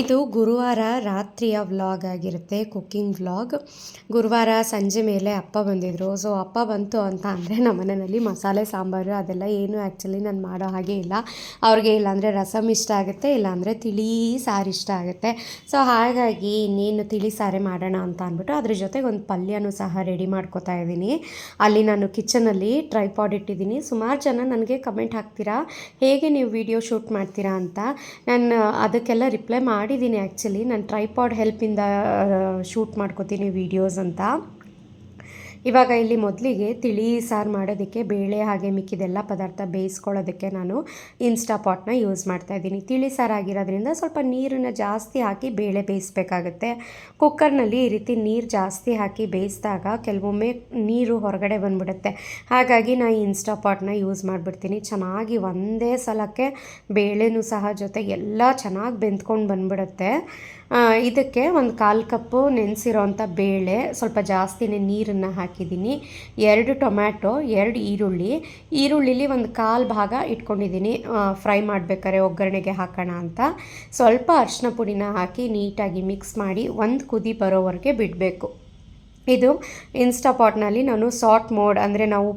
ಇದು ಗುರುವಾರ ರಾತ್ರಿಯ ವ್ಲಾಗ್ ಆಗಿರುತ್ತೆ, ಕುಕ್ಕಿಂಗ್ ವ್ಲಾಗ್. ಗುರುವಾರ ಸಂಜೆ ಮೇಲೆ ಅಪ್ಪ ಬಂದಿದ್ದರು ಸೊ ಅಪ್ಪ ಬಂತು ಅಂತ ಅಂದರೆ ನಮ್ಮ ಮನೆಯಲ್ಲಿ ಮಸಾಲೆ, ಸಾಂಬಾರು ಅದೆಲ್ಲ ಏನು ಆ್ಯಕ್ಚುಲಿ ನಾನು ಮಾಡೋ ಹಾಗೆ ಇಲ್ಲ. ಅವ್ರಿಗೆ ಇಲ್ಲಾಂದರೆ ರಸಮ್ ಇಷ್ಟ ಆಗುತ್ತೆ, ಇಲ್ಲಾಂದರೆ ತಿಳಿ ಸಾರು ಇಷ್ಟ ಆಗುತ್ತೆ. ಸೊ ಹಾಗಾಗಿ ಇನ್ನೇನು ತಿಳಿ ಸಾರೇ ಮಾಡೋಣ ಅಂತ ಅಂದ್ಬಿಟ್ಟು ಅದ್ರ ಜೊತೆಗೆ ಒಂದು ಪಲ್ಯನೂ ಸಹ ರೆಡಿ ಮಾಡ್ಕೋತಾ ಇದ್ದೀನಿ. ಅಲ್ಲಿ ನಾನು ಕಿಚನಲ್ಲಿ ಟ್ರೈಪಾಡ್ ಇಟ್ಟಿದ್ದೀನಿ. ಸುಮಾರು ಜನ ನನಗೆ ಕಮೆಂಟ್ ಹಾಕ್ತೀರಾ? ಹೇಗೆ ನೀವು ವಿಡಿಯೋ ಶೂಟ್ ಮಾಡ್ತೀರಾ ಅಂತ? ನಾನು ಅದಕ್ಕೆಲ್ಲ ರಿಪ್ಲೈ ಮಾಡಿದ್ದೀನಿ ಆ್ಯಕ್ಚುಲಿ ನಾನು ಟ್ರೈಪಾಡ್ ಹೆಲ್ಪಿಂದ ಶೂಟ್ ಮಾಡ್ಕೋತೀನಿ ವೀಡಿಯೋಸ್ ಅಂತ. ಇವಾಗ ಇಲ್ಲಿ ಮೊದಲಿಗೆ ತಿಳಿ, ಸಾರು ಮಾಡೋದಕ್ಕೆ ಬೇಳೆ, ಹಾಗೆ ಮಿಕ್ಕಿದೆಲ್ಲ ಪದಾರ್ಥ ಬೇಯಿಸ್ಕೊಳ್ಳೋದಕ್ಕೆ ನಾನು ಇನ್ಸ್ಟಾ ಪಾಟ್ನ ಯೂಸ್ ಮಾಡ್ತಾ ಇದ್ದೀನಿ. ತಿಳಿ, ಸಾರು ಆಗಿರೋದ್ರಿಂದ ಸ್ವಲ್ಪ ನೀರನ್ನು ಜಾಸ್ತಿ ಹಾಕಿ ಬೇಳೆ ಬೇಯಿಸ್ಬೇಕಾಗುತ್ತೆ. ಕುಕ್ಕರ್ನಲ್ಲಿ ಈ ರೀತಿ ನೀರು ಜಾಸ್ತಿ ಹಾಕಿ ಬೇಯಿಸಿದಾಗ ಕೆಲವೊಮ್ಮೆ ನೀರು ಹೊರಗಡೆ ಬಂದ್ಬಿಡುತ್ತೆ. ಹಾಗಾಗಿ ನಾನು ಇನ್ಸ್ಟಾ ಪಾಟ್ನ ಯೂಸ್ ಮಾಡಿಬಿಡ್ತೀನಿ. ಚೆನ್ನಾಗಿ ಒಂದೇ ಸಲಕ್ಕೆ ಬೇಳೆನೂ ಸಹ ಜೊತೆಗೆ ಎಲ್ಲ ಚೆನ್ನಾಗಿ ಬೆಂದ್ಕೊಂಡು ಬಂದ್ಬಿಡುತ್ತೆ. ಇದಕ್ಕೆ ಒಂದು ಕಾಲು ಕಪ್ಪು ನೆನೆಸಿರೋಂಥ ಬೇಳೆ, ಸ್ವಲ್ಪ ಜಾಸ್ತಿನೇ ನೀರನ್ನು ಹಾಕಿದ್ದೀನಿ, ಎರಡು ಟೊಮ್ಯಾಟೊ, ಎರಡು ಈರುಳ್ಳಿ. ಈರುಳ್ಳಿಲಿ ಒಂದು ಕಾಲು ಭಾಗ ಇಟ್ಕೊಂಡಿದ್ದೀನಿ. ಫ್ರೈ ಮಾಡಬೇಕಾದ್ರೆ ಒಗ್ಗರಣೆಗೆ ಹಾಕೋಣ ಅಂತ. ಸ್ವಲ್ಪ ಅರಿಶಿನ ಪುಡಿನ ಹಾಕಿ ನೀಟಾಗಿ ಮಿಕ್ಸ್ ಮಾಡಿ ಒಂದು ಕುದಿ ಬರೋವರೆಗೆ ಬಿಡಬೇಕು. ಇದು ಇನ್ಸ್ಟಾಪಾಟ್ನಲ್ಲಿ ನಾನು ಸಾಟ್ ಮೋಡ್ ಅಂದರೆ ನಾವು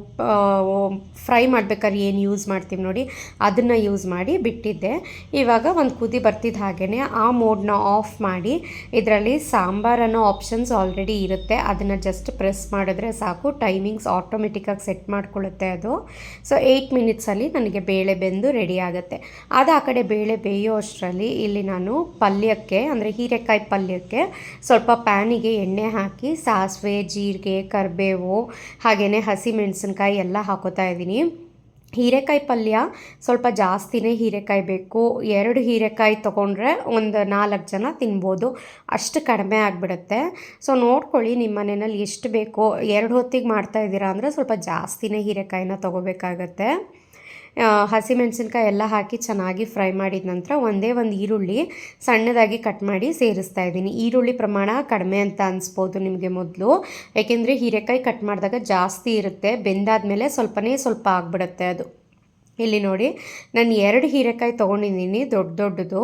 ಫ್ರೈ ಮಾಡ್ಬೇಕಾದ್ರೆ ಏನು ಯೂಸ್ ಮಾಡ್ತೀವಿ ನೋಡಿ, ಅದನ್ನು ಯೂಸ್ ಮಾಡಿ ಬಿಟ್ಟಿದ್ದೆ. ಇವಾಗ ಒಂದು ಕುದಿ ಬರ್ತಿದ್ದ ಹಾಗೆಯೇ ಆ ಮೋಡನ್ನ ಆಫ್ ಮಾಡಿ, ಇದರಲ್ಲಿ ಸಾಂಬಾರನ್ನೋ ಆಪ್ಷನ್ಸ್ ಆಲ್ರೆಡಿ ಇರುತ್ತೆ. ಅದನ್ನು ಜಸ್ಟ್ ಪ್ರೆಸ್ ಮಾಡಿದ್ರೆ ಸಾಕು ಟೈಮಿಂಗ್ಸ್ ಆಟೋಮೆಟಿಕ್ಕಾಗಿ ಸೆಟ್ ಮಾಡ್ಕೊಳ್ಳುತ್ತೆ ಅದು. ಸೊ ಏಯ್ಟ್ ಮಿನಿಟ್ಸಲ್ಲಿ ನನಗೆ ಬೇಳೆ ಬೆಂದು ರೆಡಿ ಆಗುತ್ತೆ. ಅದು ಆ ಕಡೆ ಬೇಳೆ ಬೇಯೋ ಅಷ್ಟರಲ್ಲಿ ಇಲ್ಲಿ ನಾನು ಪಲ್ಯಕ್ಕೆ, ಅಂದರೆ ಹೀರೆಕಾಯಿ ಪಲ್ಯಕ್ಕೆ ಸ್ವಲ್ಪ ಪ್ಯಾನಿಗೆ ಎಣ್ಣೆ ಹಾಕಿ, ಸಾಸಿವೆ ಜೀರಿಗೆ, ಕರಿಬೇವು ಹಾಗೆಯೇ ಹಸಿಮೆಣಸಿನ್ಕಾಯಿ ಎಲ್ಲ ಹಾಕೋತಾ ಇದ್ದೀನಿ. ಹೀರೆಕಾಯಿ ಪಲ್ಯ ಸ್ವಲ್ಪ ಜಾಸ್ತಿನೇ ಹೀರೆಕಾಯಿ ಬೇಕು. ಎರಡು ಹೀರೆಕಾಯಿ ತೊಗೊಂಡ್ರೆ ಒಂದು ನಾಲ್ಕು ಜನ ತಿನ್ಬೋದು. ಅಷ್ಟು ಕಡಿಮೆ ಆಗಿಬಿಡುತ್ತೆ. ಸೊ, ನೋಡ್ಕೊಳ್ಳಿ ನಿಮ್ಮ ಮನೆಯಲ್ಲಿ ಎಷ್ಟು ಬೇಕೋ. ಎರಡು ಹೊತ್ತಿಗೆ ಮಾಡ್ತಾ ಇದ್ದೀರಾ ಅಂದರೆ ಸ್ವಲ್ಪ ಜಾಸ್ತಿನೇ ಹೀರೆಕಾಯಿನ ತೊಗೋಬೇಕಾಗತ್ತೆ. ಹಸಿಮೆಣಸಿನ್ಕಾಯಿ ಎಲ್ಲ ಹಾಕಿ ಚೆನ್ನಾಗಿ ಫ್ರೈ ಮಾಡಿದ ನಂತರ ಒಂದೇ ಒಂದು ಈರುಳ್ಳಿ ಸಣ್ಣದಾಗಿ ಕಟ್ ಮಾಡಿ ಸೇರಿಸ್ತಾ ಇದ್ದೀನಿ. ಈರುಳ್ಳಿ ಪ್ರಮಾಣ ಕಡಿಮೆ ಅಂತ ಅನಿಸ್ಬೋದು ನಿಮಗೆ ಮೊದಲು. ಯಾಕೆಂದರೆ ಹೀರೆಕಾಯಿ ಕಟ್ ಮಾಡಿದಾಗ ಜಾಸ್ತಿ ಇರುತ್ತೆ ಬೆಂದಾದ ಮೇಲೆ ಸ್ವಲ್ಪನೇ ಸ್ವಲ್ಪ ಆಗಿಬಿಡುತ್ತೆ ಅದು. ಇಲ್ಲಿ ನೋಡಿ, ನಾನು ಎರಡು ಹೀರೆಕಾಯಿ ತೊಗೊಂಡಿದ್ದೀನಿ, ದೊಡ್ಡ ದೊಡ್ಡದು.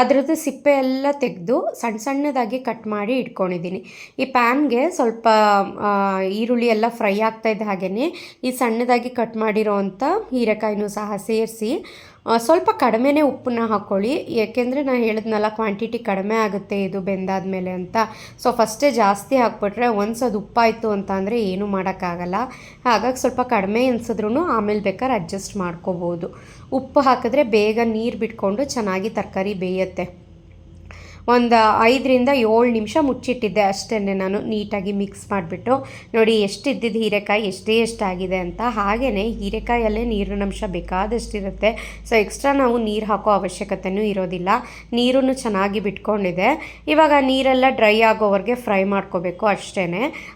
ಅದರದ್ದು ಸಿಪ್ಪೆ ಎಲ್ಲ ತೆಗೆದು ಸಣ್ಣ ಸಣ್ಣದಾಗಿ ಕಟ್ ಮಾಡಿ ಇಟ್ಕೊಂಡಿದ್ದೀನಿ. ಈ ಪ್ಯಾನ್ಗೆ ಸ್ವಲ್ಪ ಈರುಳ್ಳಿ ಎಲ್ಲ ಫ್ರೈ ಆಗ್ತಾಯಿದ್ದ ಹಾಗೆಯೇ ಈ ಸಣ್ಣದಾಗಿ ಕಟ್ ಮಾಡಿರೋ ಅಂಥ ಹೀರೆಕಾಯಿನೂ ಸಹ ಸೇರಿಸಿ ಸ್ವಲ್ಪ ಕಡಿಮೆನೇ ಉಪ್ಪನ್ನ ಹಾಕ್ಕೊಳ್ಳಿ ಏಕೆಂದರೆ ನಾನು ಹೇಳಿದ್ನಲ್ಲ ಕ್ವಾಂಟಿಟಿ ಕಡಿಮೆ ಆಗುತ್ತೆ ಇದು ಬೆಂದಾದ್ಮೇಲೆ ಅಂತ. ಸೊ ಫಸ್ಟೇ ಜಾಸ್ತಿ ಹಾಕ್ಬಿಟ್ರೆ ಒನ್ಸ್ ಅದು ಉಪ್ಪಾಯಿತು ಅಂತ ಅಂದರೆ ಏನೂ ಮಾಡೋಕ್ಕಾಗಲ್ಲ. ಹಾಗಾಗಿ ಸ್ವಲ್ಪ ಕಡಿಮೆ ಅನ್ಸಿದ್ರೂ ಆಮೇಲೆ ಬೇಕಾದ್ರೆ ಅಡ್ಜಸ್ಟ್ ಮಾಡ್ಕೋಬೋದು. ಉಪ್ಪು ಹಾಕಿದ್ರೆ ಬೇಗ ನೀರು ಬಿಟ್ಕೊಂಡು ಚೆನ್ನಾಗಿ ತರಕಾರಿ ಬೇಯುತ್ತೆ. ಒಂದು ಐದರಿಂದ ಏಳು ನಿಮಿಷ ಮುಚ್ಚಿಟ್ಟಿದ್ದೆ ಅಷ್ಟೇ ನಾನು ನೀಟಾಗಿ ಮಿಕ್ಸ್ ಮಾಡಿಬಿಟ್ಟು. ನೋಡಿ ಎಷ್ಟಿದ್ದಿದ್ದು ಹೀರೆಕಾಯಿ, ಎಷ್ಟೇ ಎಷ್ಟಾಗಿದೆ ಅಂತ. ಹಾಗೆಯೇ ಹೀರೆಕಾಯಲ್ಲೇ ನೀರಿನಂಶ ಬೇಕಾದಷ್ಟಿರುತ್ತೆ. ಸೊ ಎಕ್ಸ್ಟ್ರಾ ನಾವು ನೀರು ಹಾಕೋ ಅವಶ್ಯಕತೆಯೂ ಇರೋದಿಲ್ಲ. ನೀರನ್ನು ಚೆನ್ನಾಗಿ ಬಿಟ್ಕೊಂಡಿದೆ. ಇವಾಗ ನೀರೆಲ್ಲ ಡ್ರೈ ಆಗೋವರೆಗೆ ಫ್ರೈ ಮಾಡ್ಕೋಬೇಕು ಅಷ್ಟೇ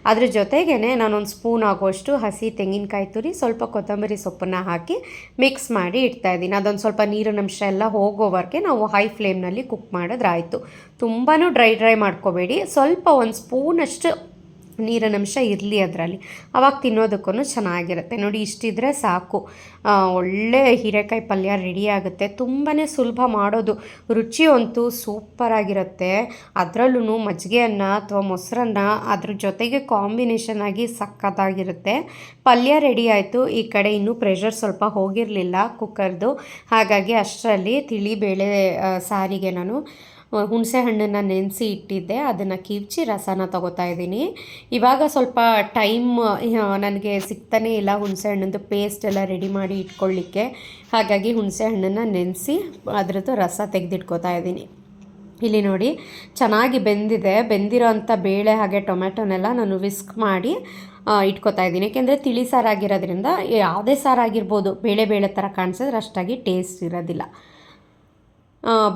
ಅದ್ರ ಜೊತೆಗೇ ನಾನೊಂದು ಸ್ಪೂನ್ ಆಗೋಷ್ಟು ಹಸಿ ತೆಂಗಿನಕಾಯಿ ತುರಿ, ಸ್ವಲ್ಪ ಕೊತ್ತಂಬರಿ ಸೊಪ್ಪನ್ನು ಹಾಕಿ ಮಿಕ್ಸ್ ಮಾಡಿ ಇಡ್ತಾ ಇದ್ದೀನಿ. ಅದೊಂದು ಸ್ವಲ್ಪ ನೀರಿನಂಶ ಎಲ್ಲ ಹೋಗೋವರೆಗೆ ನಾವು ಹೈ ಫ್ಲೇಮ್ನಲ್ಲಿ ಕುಕ್ ಮಾಡಿದ್ರಾಯ್ತು ತುಂಬಾ ಡ್ರೈ ಡ್ರೈ ಮಾಡ್ಕೋಬೇಡಿ. ಸ್ವಲ್ಪ ಒಂದು ಸ್ಪೂನಷ್ಟು ನೀರಿನಂಶ ಇರಲಿ ಅದರಲ್ಲಿ. ಅವಾಗ ತಿನ್ನೋದಕ್ಕೂ ಚೆನ್ನಾಗಿರುತ್ತೆ. ನೋಡಿ, ಇಷ್ಟಿದ್ರೆ ಸಾಕು. ಒಳ್ಳೆ ಹೀರೆಕಾಯಿ ಪಲ್ಯ ರೆಡಿ ಆಗುತ್ತೆ. ತುಂಬಾ ಸುಲಭ ಮಾಡೋದು. ರುಚಿ ಅಂತೂ ಸೂಪರಾಗಿರುತ್ತೆ ಅದರಲ್ಲೂ ಮಜ್ಜಿಗೆ ಅನ್ನ ಅಥವಾ ಮೊಸರನ್ನ ಅದ್ರ ಜೊತೆಗೆ ಕಾಂಬಿನೇಷನ್ ಆಗಿ ಸಕ್ಕತ್ತಾಗಿರುತ್ತೆ. ಪಲ್ಯ ರೆಡಿ ಆಯಿತು. ಈ ಕಡೆ ಇನ್ನೂ ಪ್ರೆಷರ್ ಸ್ವಲ್ಪ ಹೋಗಿರಲಿಲ್ಲ ಕುಕ್ಕರ್ದು ಹಾಗಾಗಿ ಅಷ್ಟರಲ್ಲಿ ತಿಳಿಬೇಳೆ ಸಾರಿಗೆ ನಾನು ಹುಣಸೆ ಹಣ್ಣನ್ನು ನೆನೆಸಿ ಇಟ್ಟಿದ್ದೆ. ಅದನ್ನು ಕಿವ್ಚಿ ರಸನ ತಗೋತಾ ಇದ್ದೀನಿ. ಇವಾಗ ಸ್ವಲ್ಪ ಟೈಮ್ ನನಗೆ ಸಿಗ್ತಾನೇ ಇಲ್ಲ ಹುಣಸೆ ಹಣ್ಣಿಂದು ಪೇಸ್ಟ್ ಎಲ್ಲ ರೆಡಿ ಮಾಡಿ ಇಟ್ಕೊಳ್ಳಿಕ್ಕೆ. ಹಾಗಾಗಿ ಹುಣಸೆ ಹಣ್ಣನ್ನು ನೆನೆಸಿ ಅದರದ್ದು ರಸ ತೆಗೆದಿಟ್ಕೋತಾ ಇದ್ದೀನಿ. ಇಲ್ಲಿ ನೋಡಿ, ಚೆನ್ನಾಗಿ ಬೆಂದಿದೆ. ಬೆಂದಿರೋ ಅಂಥ ಬೇಳೆ ಹಾಗೆ ಟೊಮೆಟೊನೆಲ್ಲ ನಾನು ವಿಸ್ಕ್ ಮಾಡಿ ಇಟ್ಕೋತಾ ಇದ್ದೀನಿ. ಏಕೆಂದರೆ ತಿಳಿ ಸಾರಾಗಿರೋದ್ರಿಂದ, ಯಾವುದೇ ಸಾರಾಗಿರ್ಬೋದು, ಬೇಳೆ ಬೇಳೆ ಥರ ಕಾಣಿಸಿದ್ರೆ ಅಷ್ಟಾಗಿ ಟೇಸ್ಟ್ ಇರೋದಿಲ್ಲ.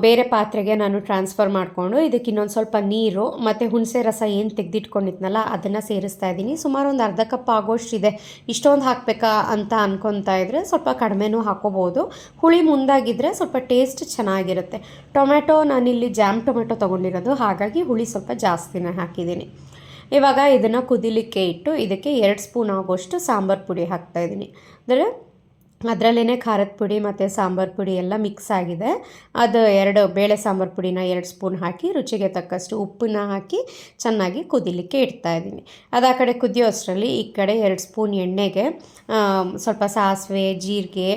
ಬೇರೆ ಪಾತ್ರೆಗೆ ನಾನು ಟ್ರಾನ್ಸ್ಫರ್ ಮಾಡಿಕೊಂಡು ಇದಕ್ಕೆ ಇನ್ನೊಂದು ಸ್ವಲ್ಪ ನೀರು ಮತ್ತು ಹುಣಸೆ ರಸ ಏನು ತೆಗೆದಿಟ್ಕೊಂಡಿದ್ನಲ್ಲ, ಅದನ್ನು ಸೇರಿಸ್ತಾ ಇದ್ದೀನಿ. ಸುಮಾರು ಒಂದು ಅರ್ಧ ಕಪ್ ಆಗೋಷ್ಟು ಇದೆ. ಇಷ್ಟೊಂದು ಹಾಕಬೇಕಾ ಅಂತ ಅನ್ಕೊತಾ ಇದ್ದರೆ ಸ್ವಲ್ಪ ಕಡಿಮೆನೂ ಹಾಕೋಬೋದು. ಹುಳಿ ಮುಂದಾಗಿದ್ದರೆ ಸ್ವಲ್ಪ ಟೇಸ್ಟ್ ಚೆನ್ನಾಗಿರುತ್ತೆ. ಟೊಮೆಟೊ ನಾನಿಲ್ಲಿ ಜಾಮ್ ಟೊಮೆಟೊ ತೊಗೊಂಡಿರೋದು, ಹಾಗಾಗಿ ಹುಳಿ ಸ್ವಲ್ಪ ಜಾಸ್ತಿನೇ ಹಾಕಿದ್ದೀನಿ. ಇವಾಗ ಇದನ್ನು ಕುದಿಲಿಕ್ಕೆ ಇಟ್ಟು ಇದಕ್ಕೆ ಎರಡು ಸ್ಪೂನ್ ಆಗೋಷ್ಟು ಸಾಂಬಾರು ಪುಡಿ ಹಾಕ್ತಾಯಿದ್ದೀನಿ ಅಂದರೆ ಅದರಲ್ಲೇ ಖಾರದ ಪುಡಿ ಮತ್ತು ಸಾಂಬಾರು ಪುಡಿ ಎಲ್ಲ ಮಿಕ್ಸ್ ಆಗಿದೆ. ಅದು ಎರಡು ಬೇಳೆ ಸಾಂಬಾರು ಪುಡಿನ ಎರಡು ಸ್ಪೂನ್ ಹಾಕಿ, ರುಚಿಗೆ ತಕ್ಕಷ್ಟು ಉಪ್ಪನ್ನ ಹಾಕಿ ಚೆನ್ನಾಗಿ ಕುದಿಲಿಕ್ಕೆ ಇಡ್ತಾ ಇದ್ದೀನಿ. ಅದು ಆ ಕಡೆ ಕುದಿಯೋ ಅಷ್ಟರಲ್ಲಿ ಈ ಕಡೆ ಎರಡು ಸ್ಪೂನ್ ಎಣ್ಣೆಗೆ ಸ್ವಲ್ಪ ಸಾಸಿವೆ, ಜೀರಿಗೆ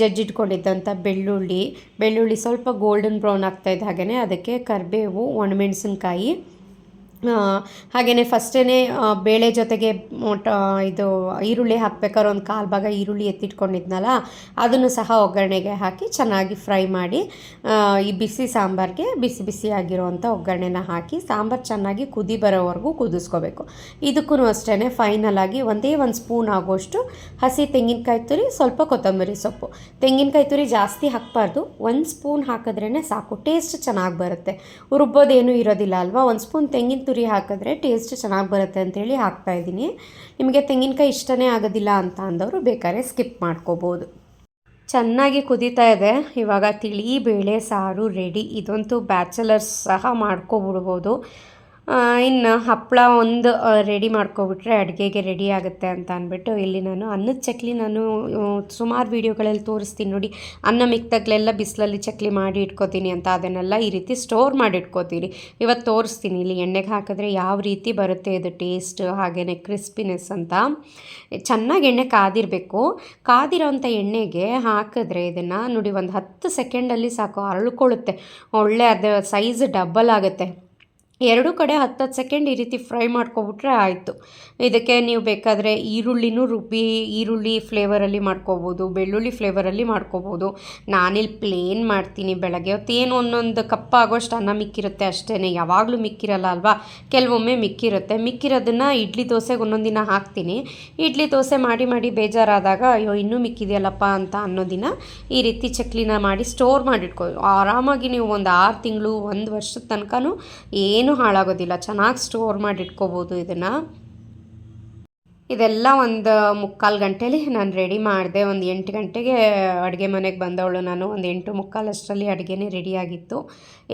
ಜಜ್ಜಿಟ್ಕೊಂಡಿದ್ದಂಥ ಬೆಳ್ಳುಳ್ಳಿ ಬೆಳ್ಳುಳ್ಳಿ ಸ್ವಲ್ಪ ಗೋಲ್ಡನ್ ಬ್ರೌನ್ ಆಗ್ತಾಯಿದ್ದ ಹಾಗೆಯೇ ಅದಕ್ಕೆ ಕರಿಬೇವು, ಒಣಮೆಣಸಿನ್ಕಾಯಿ ಹಾಗೆಯೇ ಫಸ್ಟೇ ಬೇಳೆ ಜೊತೆಗೆ ಇದು ಈರುಳ್ಳಿ ಹಾಕ್ಬೇಕಾದ್ರೆ ಒಂದು ಕಾಲು ಭಾಗ ಈರುಳ್ಳಿ ಎತ್ತಿಟ್ಕೊಂಡಿದ್ನಲ್ಲ, ಅದನ್ನು ಸಹ ಒಗ್ಗರಣೆಗೆ ಹಾಕಿ ಚೆನ್ನಾಗಿ ಫ್ರೈ ಮಾಡಿ ಈ ಬಿಸಿ ಸಾಂಬಾರಿಗೆ ಬಿಸಿ ಬಿಸಿಯಾಗಿರುವಂಥ ಒಗ್ಗರಣೆನ ಹಾಕಿ ಸಾಂಬಾರು ಚೆನ್ನಾಗಿ ಕುದಿ ಬರೋವರೆಗೂ ಕುದಿಸ್ಕೋಬೇಕು. ಇದಕ್ಕೂ ಅಷ್ಟೇ ಫೈನಲ್ ಆಗಿ ಒಂದೇ ಒಂದು ಸ್ಪೂನ್ ಆಗೋಷ್ಟು ಹಸಿ ತೆಂಗಿನಕಾಯಿ ತುರಿ, ಸ್ವಲ್ಪ ಕೊತ್ತಂಬರಿ ಸೊಪ್ಪು. ತೆಂಗಿನಕಾಯಿ ತುರಿ ಜಾಸ್ತಿ ಹಾಕಬಾರ್ದು, ಒಂದು ಸ್ಪೂನ್ ಹಾಕಿದ್ರೇ ಸಾಕು, ಟೇಸ್ಟ್ ಚೆನ್ನಾಗಿ ಬರುತ್ತೆ. ರುಬ್ಬೋದೇನೂ ಇರೋದಿಲ್ಲ ಅಲ್ವಾ, ಒಂದು ಸ್ಪೂನ್ ತೆಂಗಿನ ತುರಿ ಹಾಕಿದ್ರೆ ಟೇಸ್ಟ್ ಚೆನ್ನಾಗಿ ಬರುತ್ತೆ ಅಂತೇಳಿ ಹಾಕ್ತಾಯಿದ್ದೀನಿ ನಿಮಗೆ ತೆಂಗಿನಕಾಯಿ ಇಷ್ಟನೇ ಆಗೋದಿಲ್ಲ ಅಂತ ಅಂದವರು ಬೇಕಾದ್ರೆ ಸ್ಕಿಪ್ ಮಾಡ್ಕೋಬೋದು. ಚೆನ್ನಾಗಿ ಕುದೀತಾ ಇದೆ. ಇವಾಗ ತಿಳಿ, ಬೇಳೆ, ಸಾರು ರೆಡಿ ಇದಂತೂ ಬ್ಯಾಚಲರ್ಸ್ ಸಹ ಮಾಡ್ಕೊಬಿಡ್ಬೋದು. ಇನ್ನು ಹಪ್ಪಳ ಒಂದು ರೆಡಿ ಮಾಡ್ಕೊಬಿಟ್ರೆ ಅಡುಗೆಗೆ ರೆಡಿ ಆಗುತ್ತೆ ಅಂತ ಅಂದ್ಬಿಟ್ಟು ಇಲ್ಲಿ ನಾನು ಅನ್ನದ ಚಕ್ಲಿ ನಾನು ಸುಮಾರು ವೀಡಿಯೋಗಳಲ್ಲಿ ತೋರಿಸ್ತೀನಿ ನೋಡಿ. ಅನ್ನ ಮಿಕ್ದಾಗಲೆಲ್ಲ ಬಿಸಿಲಲ್ಲಿ ಚಕ್ಲಿ ಮಾಡಿ ಇಟ್ಕೋತೀನಿ ಅಂತ, ಅದನ್ನೆಲ್ಲ ಈ ರೀತಿ ಸ್ಟೋರ್ ಮಾಡಿ ಇಟ್ಕೋತೀನಿ. ಇವತ್ತು ತೋರಿಸ್ತೀನಿ ಇಲ್ಲಿ ಎಣ್ಣೆಗೆ ಹಾಕಿದ್ರೆ ಯಾವ ರೀತಿ ಬರುತ್ತೆ ಇದು ಟೇಸ್ಟ್ ಹಾಗೆಯೇ ಕ್ರಿಸ್ಪಿನೆಸ್ ಅಂತ. ಚೆನ್ನಾಗಿ ಎಣ್ಣೆ ಕಾದಿರಬೇಕು. ಕಾದಿರೋಂಥ ಎಣ್ಣೆಗೆ ಹಾಕಿದ್ರೆ ಇದನ್ನು ನೋಡಿ ಒಂದು ಹತ್ತು ಸೆಕೆಂಡಲ್ಲಿ ಸಾಕು ಅರಳ್ಕೊಳ್ಳುತ್ತೆ ಒಳ್ಳೆ ಅದು ಸೈಜ್ ಡಬ್ಬಲ್ ಆಗುತ್ತೆ. ಎರಡೂ ಕಡೆ ಹತ್ತು ಹತ್ತು ಸೆಕೆಂಡ್ ಈ ರೀತಿ ಫ್ರೈ ಮಾಡ್ಕೊಬಿಟ್ರೆ ಆಯಿತು. ಇದಕ್ಕೆ ನೀವು ಬೇಕಾದರೆ ಈರುಳ್ಳಿನೂ ರುಬ್ಬಿ, ಈರುಳ್ಳಿ ಫ್ಲೇವರಲ್ಲಿ ಮಾಡ್ಕೋಬೋದು, ಬೆಳ್ಳುಳ್ಳಿ ಫ್ಲೇವರಲ್ಲಿ ಮಾಡ್ಕೋಬೋದು. ನಾನಿಲ್ಲಿ ಪ್ಲೇನ್ ಮಾಡ್ತೀನಿ ಬೆಳಗ್ಗೆ. ಹೊತ್ತು ಏನು ಒಂದೊಂದು ಕಪ್ಪಾಗೋಷ್ಟು ಅನ್ನ ಮಿಕ್ಕಿರುತ್ತೆ ಅಷ್ಟೇ ಯಾವಾಗಲೂ ಮಿಕ್ಕಿರಲ್ಲ ಅಲ್ವಾ? ಕೆಲವೊಮ್ಮೆ ಮಿಕ್ಕಿರುತ್ತೆ. ಮಿಕ್ಕಿರೋದನ್ನು ಇಡ್ಲಿ ದೋಸೆಗೆ ಒಂದೊಂದು ದಿನ ಹಾಕ್ತೀನಿ. ಇಡ್ಲಿ ದೋಸೆ ಮಾಡಿ ಮಾಡಿ ಬೇಜಾರಾದಾಗ, ಅಯ್ಯೋ, ಇನ್ನೂ ಮಿಕ್ಕಿದೆಯಲ್ಲಪ್ಪ ಅಂತ ಅನ್ನೋ ದಿನ ಈ ರೀತಿ ಚಕ್ಲಿನ ಮಾಡಿ ಸ್ಟೋರ್ ಮಾಡಿಟ್ಕೋ, ಆರಾಮಾಗಿ ನೀವು ಒಂದು ಆರು ತಿಂಗಳು, ಒಂದು ವರ್ಷದ ತನಕನೂ ಏನು ಹಾಳಾಗೋದಿಲ್ಲ. ಚೆನ್ನಾಗಿ ಸ್ಟೋರ್ ಮಾಡಿ ಇಟ್ಕೋಬೋದು ಇದನ್ನು. ಇದೆಲ್ಲ ಒಂದು ಮುಕ್ಕಾಲು ಗಂಟೇಲಿ ನಾನು ರೆಡಿ ಮಾಡಿದೆ. ಒಂದು ಎಂಟು ಗಂಟೆಗೆ ಅಡುಗೆ ಮನೆಗೆ ಬಂದವಳು ನಾನು. ಒಂದು ಎಂಟು ಮುಕ್ಕಾಲಷ್ಟರಲ್ಲಿ ಅಡುಗೆನೇ ರೆಡಿಯಾಗಿತ್ತು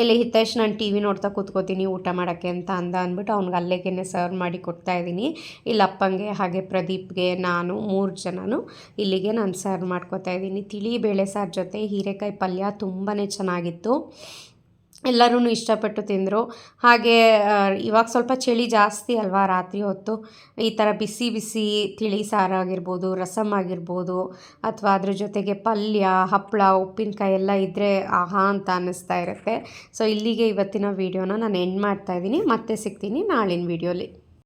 ಇಲ್ಲಿ ಹಿತೇಶ್ ನಾನು ಟಿ ವಿ ನೋಡ್ತಾ ಕೂತ್ಕೋತೀನಿ, ಊಟ ಮಾಡೋಕ್ಕೆ ಅಂತ ಅಂದ ಅಂದ್ಬಿಟ್ಟು ಅವ್ನಿಗೆ ಅಲ್ಲೇಗೇನೆ ಸರ್ವ್ ಮಾಡಿ ಕೊಡ್ತಾ ಇದ್ದೀನಿ. ಇಲ್ಲಿ ಅಪ್ಪಂಗೆ, ಹಾಗೆ ಪ್ರದೀಪ್ಗೆ, ನಾನು ಮೂರು ಜನನು ಇಲ್ಲಿಗೆ ನಾನು ಸರ್ವ್ ಮಾಡ್ಕೊತಾ ಇದ್ದೀನಿ. ತಿಳಿ ಬೇಳೆ ಸಾರು ಜೊತೆ ಹೀರೆಕಾಯಿ ಪಲ್ಯ ತುಂಬಾ ಚೆನ್ನಾಗಿತ್ತು. ಎಲ್ಲರೂ ಇಷ್ಟಪಟ್ಟು ತಿಂದರು. ಹಾಗೆ ಇವಾಗ ಸ್ವಲ್ಪ ಚಳಿ ಜಾಸ್ತಿ ಅಲ್ವಾ ರಾತ್ರಿ ಹೊತ್ತು. ಈ ಥರ ಬಿಸಿ ಬಿಸಿ ತಿಳಿ ಸಾರು ಆಗಿರ್ಬೋದು, ರಸಮ್ ಆಗಿರ್ಬೋದು, ಅಥವಾ ಅದ್ರ ಜೊತೆಗೆ ಪಲ್ಯ ಹಪ್ಪಳ ಉಪ್ಪಿನಕಾಯಿ ಎಲ್ಲ ಇದ್ದರೆ ಆಹಾ ಅಂತ ಅನ್ನಿಸ್ತಾ ಇರುತ್ತೆ. ಸೊ ಇಲ್ಲಿಗೆ ಇವತ್ತಿನ ವೀಡಿಯೋನ ನಾನು ಎಂಡ್ ಮಾಡ್ತಾಯಿದ್ದೀನಿ ಮತ್ತೆ ಸಿಗ್ತೀನಿ ನಾಳಿನ ವೀಡಿಯೋಲಿ.